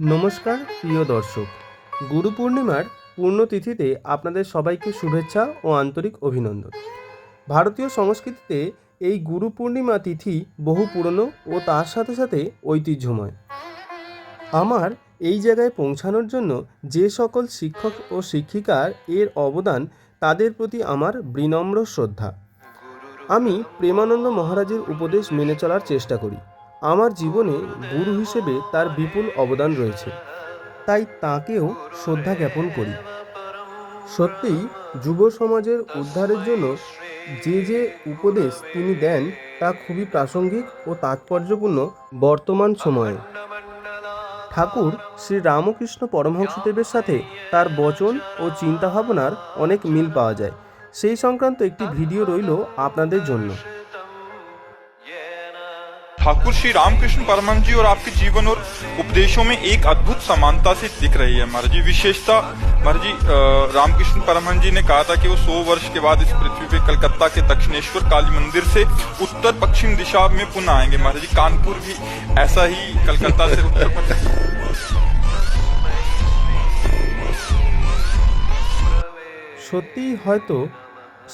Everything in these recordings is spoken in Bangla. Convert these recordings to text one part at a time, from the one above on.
নমস্কার, প্রিয় দর্শক। গুরু পূর্ণিমার পূর্ণতিথিতে আপনাদের সবাইকে শুভেচ্ছা ও আন্তরিক অভিনন্দন। ভারতীয় সংস্কৃতিতে এই গুরু পূর্ণিমা তিথি বহু পুরনো ও তার সাথে সাথে ঐতিহ্যময়। আমার এই জায়গায় পৌঁছানোর জন্য যে সকল শিক্ষক ও শিক্ষিকার এর অবদান, তাদের প্রতি আমার বিনম্র শ্রদ্ধা। আমি প্রেমানন্দ মহারাজের উপদেশ মেনে চলার চেষ্টা করি। আমার জীবনে গুরু হিসেবে তার বিপুল অবদান রয়েছে। তাই তাকেও শ্রদ্ধা জ্ঞাপন করি। সত্যিই যুব সমাজের উদ্ধারের জন্য যে যে উপদেশ তিনি দেন তা খুবই প্রাসঙ্গিক ও তাৎপর্যপূর্ণ বর্তমান সময়ে। ঠাকুর শ্রী রামকৃষ্ণ পরমহংসদেবের সাথে তার বচন ও চিন্তাভাবনার অনেক মিল পাওয়া যায়। সেই সংক্রান্ত একটি ভিডিও রইল আপনাদের জন্য। ठाकुर श्री रामकृष्ण परमहंस जी और आपके जीवन और उपदेशों में एक अद्भुत समानता से दिख रही है महाराज जी विशेषता महाराज जी अ, रामकृष्ण परमहंस जी ने कहा था कि वो 100 वर्ष के बाद इस पृथ्वी पे कलकत्ता के दक्षिणेश्वर काली मंदिर से उत्तर पश्चिम दिशा में पुनः आएंगे महाराज जी कानपुर भी ऐसा ही कलकत्ता से उत्तर पश्चिम সত্যিই হয়তো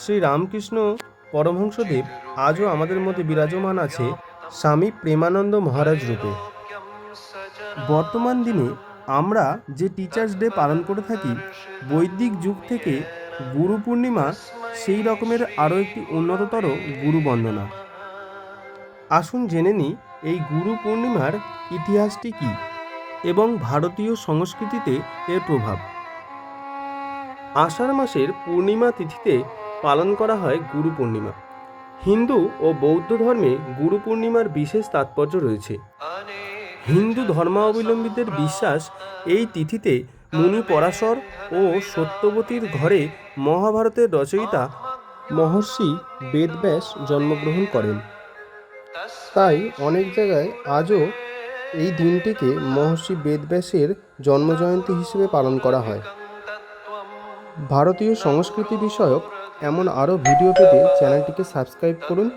শ্রী রামকৃষ্ণ পরমহংসদেব আজও আমাদের মধ্যে বিরাজমান আছে স্বামী প্রেমানন্দ মহারাজ রূপে। বর্তমান দিনে আমরা যে টিচার্স ডে পালন করে থাকি, বৈদিক যুগ থেকে গুরু পূর্ণিমা, সেই রকমের আরও একটি উন্নততর গুরু বন্দনা। আসুন জেনে নিই, এই গুরু পূর্ণিমার ইতিহাসটি কী এবং ভারতীয় সংস্কৃতিতে এর প্রভাব। আষাঢ় মাসের পূর্ণিমা তিথিতে পালন করা হয় গুরু পূর্ণিমা। হিন্দু ও বৌদ্ধ ধর্মে গুরু পূর্ণিমার বিশেষ তাৎপর্য রয়েছে। হিন্দু ধর্মাবলম্বীদের বিশ্বাস এই তিথিতে মুনি পরাশর ও সত্যবতীর ঘরে মহাভারতের রচয়িতা মহর্ষি বেদব্যাস জন্মগ্রহণ করেন। তাই অনেক জায়গায় আজও এই দিনটিকে মহর্ষি বেদব্যাসের জন্মজয়ন্তী হিসেবে পালন করা হয়। ভারতীয় সংস্কৃতি বিষয়ক এমন আরও ভিডিও পেতে চ্যানেলটিকে সাবস্ক্রাইব করুন।